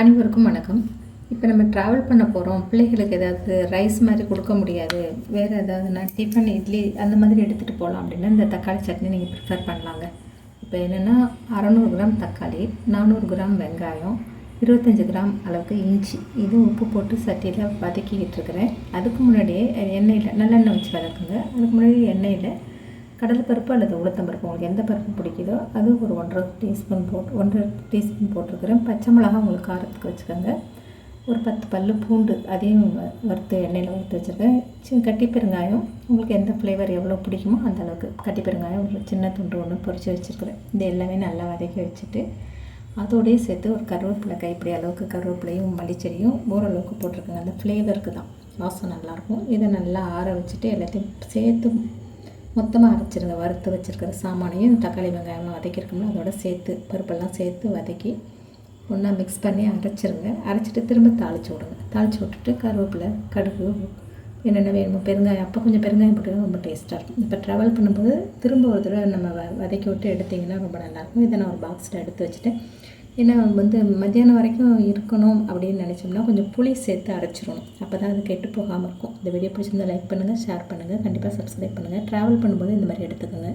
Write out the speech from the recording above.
அனைவருக்கும் வணக்கம். இப்போ நம்ம ட்ராவல் பண்ண போகிறோம் பிள்ளைகளுக்கு ஏதாவது ரைஸ் மாதிரி கொடுக்க முடியாது. வேறு ஏதாவதுனா டிஃபன் இட்லி அந்த மாதிரி எடுத்துகிட்டு போகலாம் அப்படின்னா இந்த தக்காளி சட்னி நீங்கள் ப்ரிஃபர் பண்ணலாங்க. இப்போ என்னென்னா அறநூறு கிராம் தக்காளி நானூறு கிராம் வெங்காயம் இருபத்தஞ்சி கிராம் அளவுக்கு இஞ்சி. இது உப்பு போட்டு சட்டியில் வதக்கிக்கிட்டு இருக்கிறேன். அதுக்கு முன்னாடியே எண்ணெயில் நல்லெண்ணெய் வச்சு வதக்குங்க. அதுக்கு முன்னாடி எண்ணெயில் கடலைப்பருப்பு அல்லது உளுத்தம்பருப்பு உங்களுக்கு எந்த பருப்பு பிடிக்குதோ அது ஒரு ஒன்றரை டீஸ்பூன் போட்டு ஒன்றரை டீஸ்பூன் போட்டிருக்கிறேன். பச்சை மிளகா உங்களுக்கு காரத்துக்கு வச்சுக்கோங்க. ஒரு பத்து பல் பூண்டு அதையும் வ- வறுத்து எண்ணெயில் வறுத்து வச்சுருக்கேன். சின்ன கட்டி பெருங்காயம் உங்களுக்கு எந்த ஃப்ளேவர் எவ்வளோ பிடிக்குமோ அந்த அளவுக்கு கட்டி பெருங்காயம் ஒரு சின்ன துண்டு ஒன்று பொறிச்சு வச்சுருக்கிறேன். இது எல்லாமே நல்லா வதக்கி வச்சுட்டு அதோடய சேர்த்து ஒரு கருவேப்பிலை கைப்பிடி அளவுக்கு கருவேப்பிலையும் மல்லிச்செடியும் ஓரளவுக்கு போட்டிருக்கேங்க. அந்த ஃப்ளேவருக்கு தான். வாசம் நல்லாயிருக்கும் இதை நல்லா ஆற வச்சுட்டு எல்லாத்தையும் சேர்த்து மொத்தமாக அரைச்சிருங்க வறுத்து வச்சுருக்கிற சாமானையும் தக்காளி வெங்காயம்லாம் வதக்கியிருக்கோம்ல அதோட சேர்த்து பருப்பெல்லாம் சேர்த்து வதக்கி ஒன்றா மிக்ஸ் பண்ணி அரைச்சிருங்க. அரைச்சிட்டு திரும்ப தாளிச்சு விடுங்க. தாளிச்சு விட்டுட்டு கருவேப்பிலை கடுகு என்னென்ன வேணுமோ பெருங்காயம் அப்போ கொஞ்சம் பெருங்காயம் போட்டு ரொம்ப டேஸ்ட்டாக இருக்கும். இப்போ ட்ராவல் பண்ணும்போது திரும்ப ஒரு தடவை நம்ம வ- வதக்கி விட்டு எடுத்திங்கன்னா ரொம்ப நல்லாயிருக்கும் இதை நான் ஒரு பாக்ஸில் எடுத்து வச்சுட்டு ஏன்னா வந்து மத்தியானம் வரைக்கும் இருக்கணும் அப்படின்னு நினச்சோம்னா கொஞ்சம் புளி சேர்த்து அரைச்சிடணும். அப்போ தான் அது கெட்டு போகாமல் இருக்கும். இந்த வீடியோ பிடிச்சிருந்தா லைக் பண்ணுங்கள் ஷேர் பண்ணுங்கள் கண்டிப்பாக சப்ஸ்கிரைப் பண்ணுங்கள் ட்ராவல் பண்ணும்போது இந்த மாதிரி எடுத்துக்கோங்க.